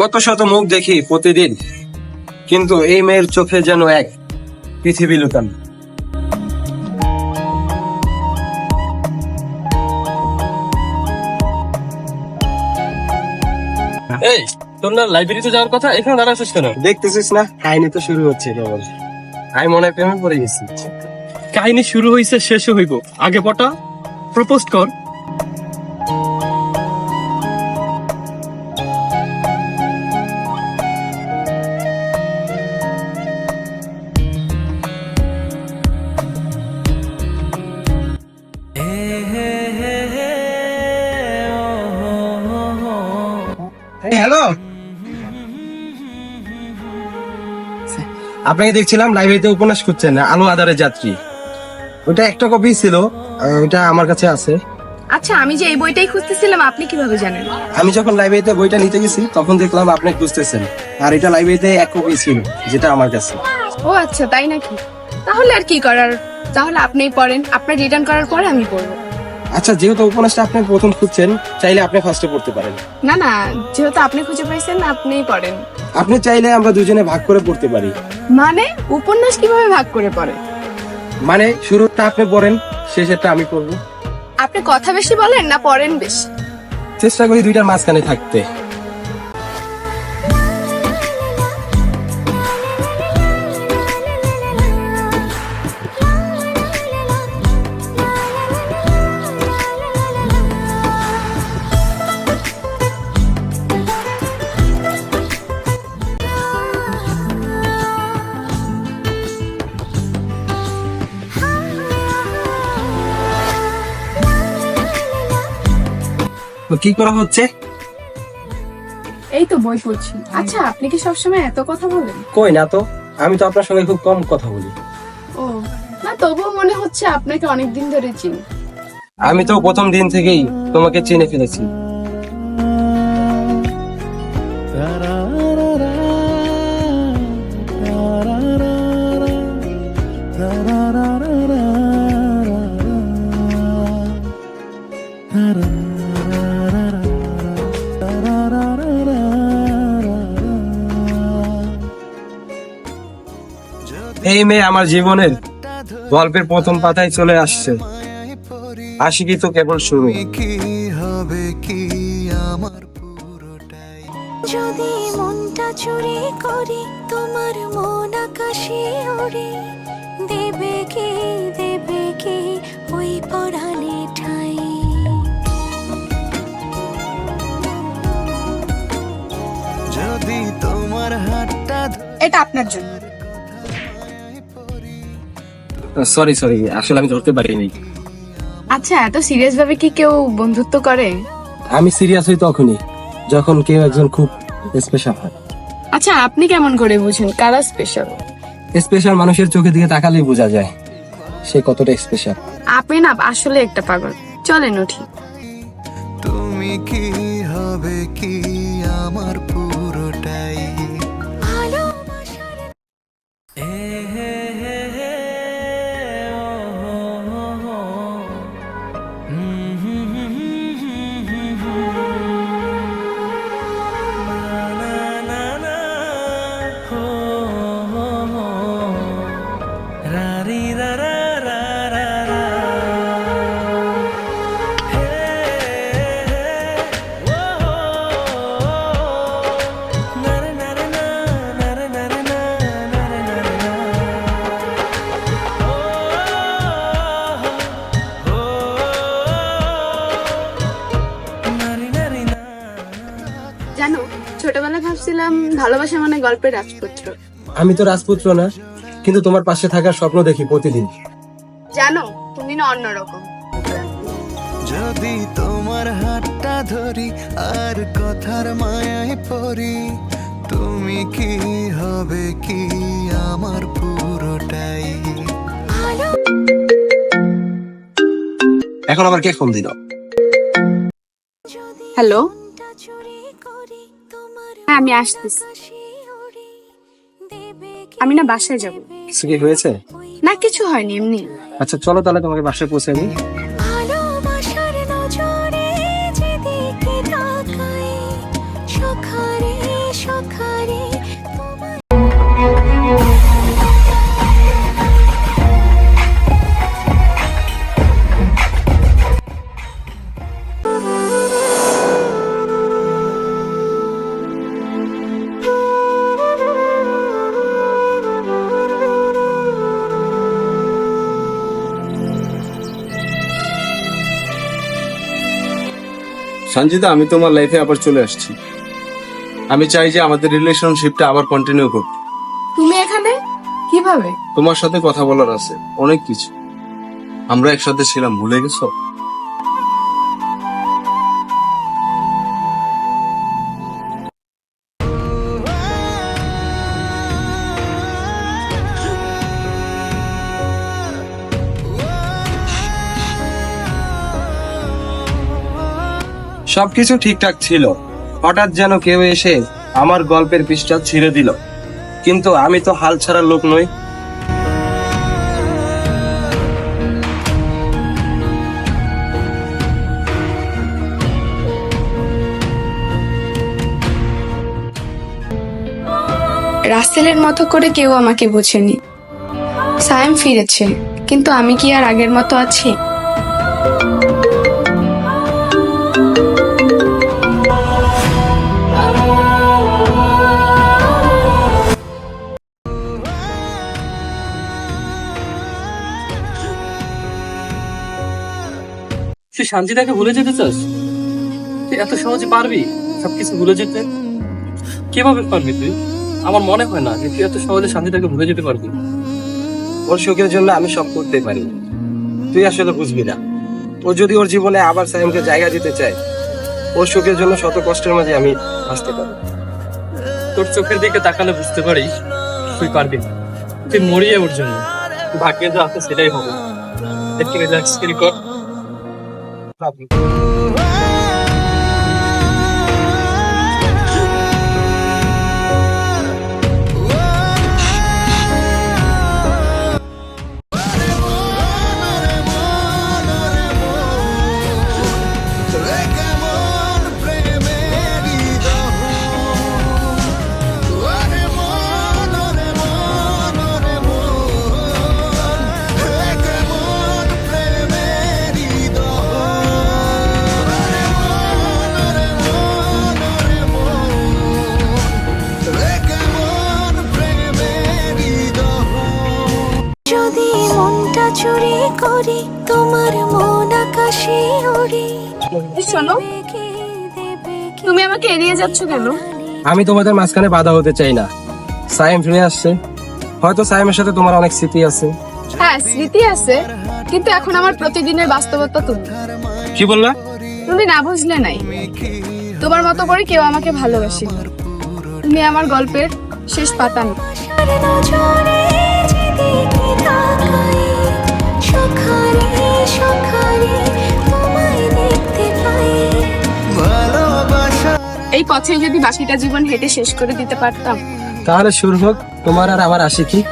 কত শত মুখ দেখি প্রতিদিন কিন্তু এই মেয়ের চোখে যেন এক পৃথিবী লুকান। এই তোর না লাইব্রেরিতে যাওয়ার কথা এখানে দাঁড়াচ্ছিস কেন? দেখতেছিস না কাহিনী তো শুরু হচ্ছে কেবল আমি মনে হয় প্রেমে পড়ে গেছি। কাহিনী শুরু হইছে শেষও হইব। আগে পটা প্রপোজ কর। আপনাকে দেখছিলাম লাইব্রেরিতে উপন্যাস খুঁজছেন আলো আধারের যাত্রী। ওটা একটা কপি ছিল ওটা আমার কাছে আছে। আচ্ছা আমি যে এই বইটাই খুঁজতেছিলাম আপনি কীভাবে জানেন? আমি যখন লাইব্রেরিতে বইটা নিতে গেছি তখন দেখলাম আপনি খুঁজতেছেন। আর এটা লাইব্রেরিতে এক কপি ছিল যেটা আমার কাছে। ও আচ্ছা তাই নাকি? তাহলে আর কি করার? তাহলে আপনিই পড়েন আপনার রিটার্ন করার পরে আমি পড়ব। আচ্ছা যেহেতু উপন্যাসটা আপনি প্রথম খুঁজছেন চাইলে আপনি ফার্স্টে পড়তে পারেন। না না যেহেতু আপনি খুঁজে পাইছেন আপনিই পড়েন। আপনি চাইলে আমরা দুজনে ভাগ করে পড়তে পারি। মানে উপন্যাস কীভাবে ভাগ করে পড়ে? মানে শুরুটা আপনি পড়েন শেষেরটা আমি পড়ব। আপনি কথা বেশি বলেন না পড়েন বেশি? চেষ্টা করি দুইটার মাঝখানে থাকতে। তো কি করা হচ্ছে? এই তো বই পড়ছি। আচ্ছা আপনি কি সবসময় এত কথা বলেন? কই না তো আমি তো আপনার সঙ্গে খুব কম কথা বলি। ও না তবুও মনে হচ্ছে আপনাকে অনেক দিন ধরে চিনি। আমি তো প্রথম দিন থেকেই তোমাকে চিনে ফেলেছি। এই মেয়ে আমার জীবনের গল্পের প্রথম পাতায় চলে আসছে। আশিকি তো কেবল শুরু। কি হবে কি আমার পুরোটাই যদি মনটা চুরি করি তোমার মন আকাশে ওড়ে। দেবে কি দেবে কি ওই পড়ালে ঠাই। যদি তোমার হাতটা এটা আপনার জন্য। সরি সরি আসলে আমি ধরতে পারিনি। আচ্ছা এত সিরিয়াস ভাবে কি কেউ বন্ধুত্ব করে? আমি সিরিয়াস হই তখনই যখন কেউ একজন খুব স্পেশাল হয়। আচ্ছা আপনি কেমন করে বুঝেন? কারা স্পেশাল স্পেশাল মানুষের চোখের দিকে তাকালেই বোঝা যায় সে কতটা স্পেশাল আপনি না আসলে একটা পাগল। চলেন উঠি। তুমি কি হবে কি আমার পুরোটাই ভালোবাসা মানে গল্পের রাজপুত্র। আমি তো রাজপুত্র না কিন্তু তোমার পাশে থাকার স্বপ্ন দেখি প্রতিদিন। জানো তুমি না অন্যরকম। যদি তোমার হাতটা ধরি আর কথার মায়ায় পড়ি তুমি কি হবে কি আমার পুরোটাই? এখন আবার কে ফোন দিল? হ্যালো? হ্যাঁ আমি আসতেছি। আমি না বাসায় যাব। কিছু কি হয়েছে? না কিছু হয়নি এমনি। আচ্ছা চলো তাহলে তোমাকে বাসায় পৌঁছে দিই। সঞ্জিতা আমি তোমার লাইফে আবার চলে আসছি। আমি চাই যে আমাদের রিলেশনশিপটা আবার কন্টিনিউ করতে। তুমি এখানে? কীভাবে? তোমার সাথে কথা বলার আছে অনেক কিছু। আমরা একসাথে ছিলাম ভুলে গেছো? সবকিছু ঠিকঠাক ছিল। হঠাৎ যেন কেউ এসে আমার গল্পের পৃষ্ঠা ছিঁড়ে দিল। কিন্তু আমি তো হাল ছাড়ার লোক নই। রাসেলের মতো করে কেউ আমাকে বোঝেনি। সায়েম ফিরেছে, কিন্তু আমি কি আর আগের মতো আছি? তুই শান্তিটাকে ভুলে যেতে চাস? তুই এত সহজে পারবি? সবকিছু ভুলে যেতে? কীভাবে পারবি তুই? আমার মনে হয় না যে তুই এত সহজে শান্তিটাকে ভুলে যেতে পারবি। ওর সুখের জন্য আমি সব করতে পারি। তুই আসলে বুঝবি না। ও যদি ওর জীবনে আবার সাইমকে জায়গা দিতে চায়, ওর সুখের জন্য শত কষ্টের মাঝে আমি আসতে পারি। তোর চোখের দিকে তাকালে বুঝতে পারিস, তুই পারবি না। তুই মরিয়ে ওর জন্য। ভাগ্যে যা আছে সেটাই হবে। রিল্যাক্স ফিল কর। কেমন মনটা চুরি করি তোমার মন আকাশে ওড়ে। শোনো তুমি আমাকে এড়িয়ে যাচ্ছ কেন? আমি তোমাদের মাঝখানে বাধা হতে চাই না। সাইম ফিরে আসছে। হয়তো সাইমের সাথে তোমার অনেক স্মৃতি আছে। হ্যাঁ স্মৃতি আছে কিন্তু এখন আমার প্রতিদিনের বাস্তবতা তুমি। কি বললা? তুমি না বুঝলে নাই। তোমার মতো করে কেউ আমাকে ভালোবাসে তুমি আমার গল্পের শেষ পাতা না পথে যদি বাকিটা জীবন হেঁটে শেষ করে দিতে পারতাম। তাহলে শুরু হোক। তোমার আর আমার আশিকি।